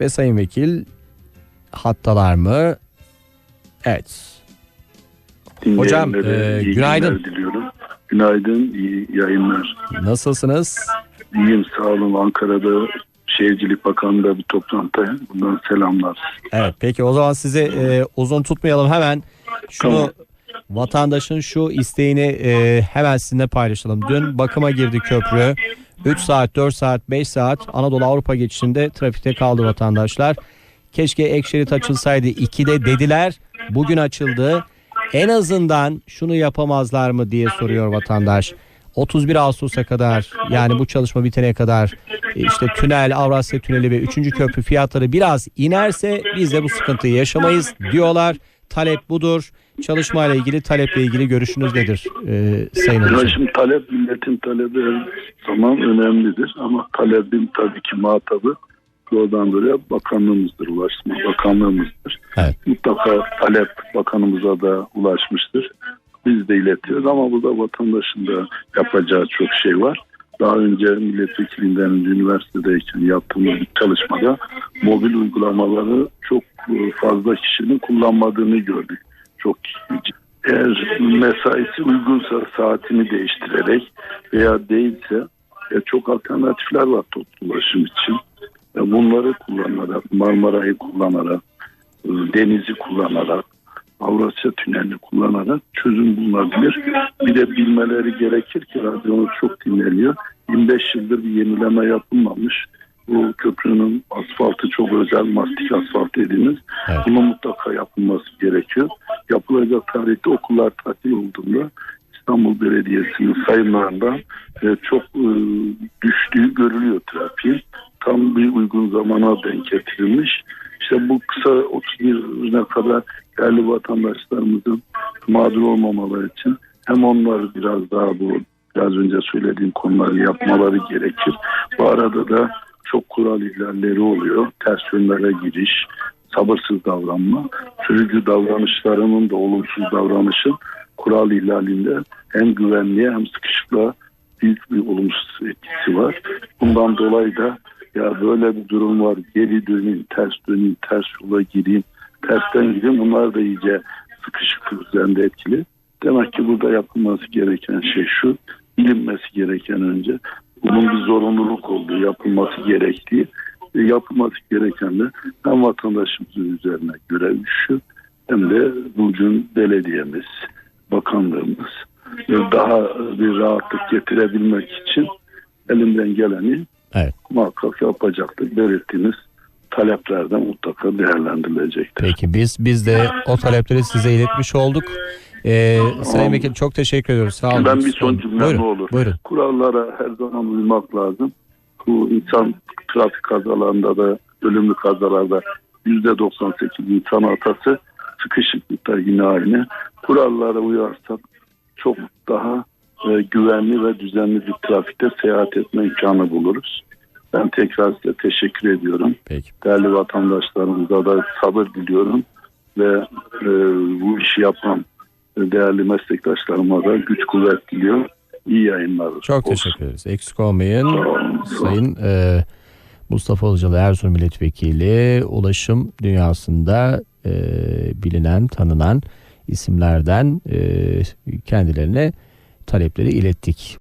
ve Sayın Vekil hattalar mı? Evet. Hocam, e, iyi günaydın. diliyorum. Günaydın, iyi yayınlar. Nasılsınız? İyiyim, sağ olun. Ankara'da Şehircilik Bakanlığı'nda bir toplantıdayım. Bundan selamlar. Evet peki o zaman sizi e, uzun tutmayalım hemen şunu Tamam. vatandaşın şu isteğini e, hemen sizinle paylaşalım. Dün bakıma girdi köprü 3 saat 4 saat 5 saat Anadolu Avrupa geçişinde trafikte kaldı vatandaşlar. Keşke ek şerit açılsaydı 2'de dediler bugün açıldı. En azından şunu yapamazlar mı diye soruyor vatandaş. 31 Ağustos'a kadar yani bu çalışma bitene kadar işte tünel, Avrasya Tüneli ve 3. köprü fiyatları biraz inerse biz de bu sıkıntıyı yaşamayız diyorlar. Talep budur. Çalışmayla ilgili taleple ilgili görüşünüz nedir e, Sayın Hocam? şimdi talep, milletin talebi her zaman önemlidir. Ama talebin tabii ki muhatabı doğrudan doğruya bakanlığımızdır, ulaştırma bakanlığımızdır. Evet. Mutlaka talep bakanımıza da ulaşmıştır. Biz de iletiyoruz ama burada vatandaşın da yapacağı çok şey var. Daha önce milletvekilinden üniversitedeyken yaptığımız bir çalışmada mobil uygulamaları fazla kişinin kullanmadığını gördük. Çok eğer mesaisi uygunsa saatini değiştirerek veya değilse e, çok alternatifler var toplu ulaşım için. E, bunları kullanarak, Marmara'yı kullanarak, e, denizi kullanarak, Avrasya Tüneli'ni kullanarak çözüm bulunabilir. Bir de bilmeleri gerekir ki radyonuz çok dinleniyor. 25 yıldır bir yenileme yapılmamış. Bu köprünün asfaltı çok özel mastik asfalt dediğimiz. Evet. Bunun mutlaka yapılması gerekiyor. Yapılacak tarihte okullar tatil olduğunda İstanbul Belediyesi'nin sayımlarında e, çok e, düştüğü görülüyor trafiğin. Tam bir uygun zamana denk getirilmiş. İşte bu kısa 31'e kadar değerli vatandaşlarımızın mağdur olmamaları için hem onlar biraz daha bu biraz önce söylediğim konuları yapmaları gerekir. Bu arada da çok kural ihlalleri oluyor. Ters yönlere giriş, sabırsız davranma, sürücü davranışlarının da olumsuz davranışın kural ihlalinde hem güvenliğe hem sıkışıklığa büyük bir olumsuz etkisi var. Bundan dolayı da ya böyle bir durum var geri döneyim, ters döneyim, ters yola gireyim, tersten gideyim bunlar da iyice sıkışıklık üzerinde etkili. Demek ki burada yapılması gereken şey şu, bilinmesi gereken önce bunun bir zorunluluk olduğu, yapılması gerektiği ve yapılması gereken de hem vatandaşımızın üzerine görev düşüyor hem de bugün belediyemiz, bakanlığımız daha bir rahatlık getirebilmek için elinden geleni Evet. muhakkak yapacaktır. Belirttiğiniz taleplerden mutlaka değerlendirilecektir. Peki biz biz de o talepleri size iletmiş olduk. E, Sayın Vekil çok teşekkür ediyoruz. Sağ olun. Ben bir son cümle buyurun, ne olur. Buyurun. Kurallara her zaman uymak lazım. Bu insan trafik kazalarında da ölümlü kazalarda %98 insan hatası sıkışıklıkta yine aynı. Kurallara uyarsak çok daha e, güvenli ve düzenli bir trafikte seyahat etme imkanı buluruz. Ben tekrar size teşekkür ediyorum. Peki. Değerli vatandaşlarımıza da sabır diliyorum ve e, bu işi yapan değerli meslektaşlarıma da güç kuvvet diliyorum. İyi yayınlar. Çok olsun. teşekkür ederiz. Eksik olmayın. Sayın e, Mustafa Ilıcalı Erzurum Milletvekili ulaşım dünyasında e, bilinen, tanınan isimlerden e, kendilerine talepleri ilettik.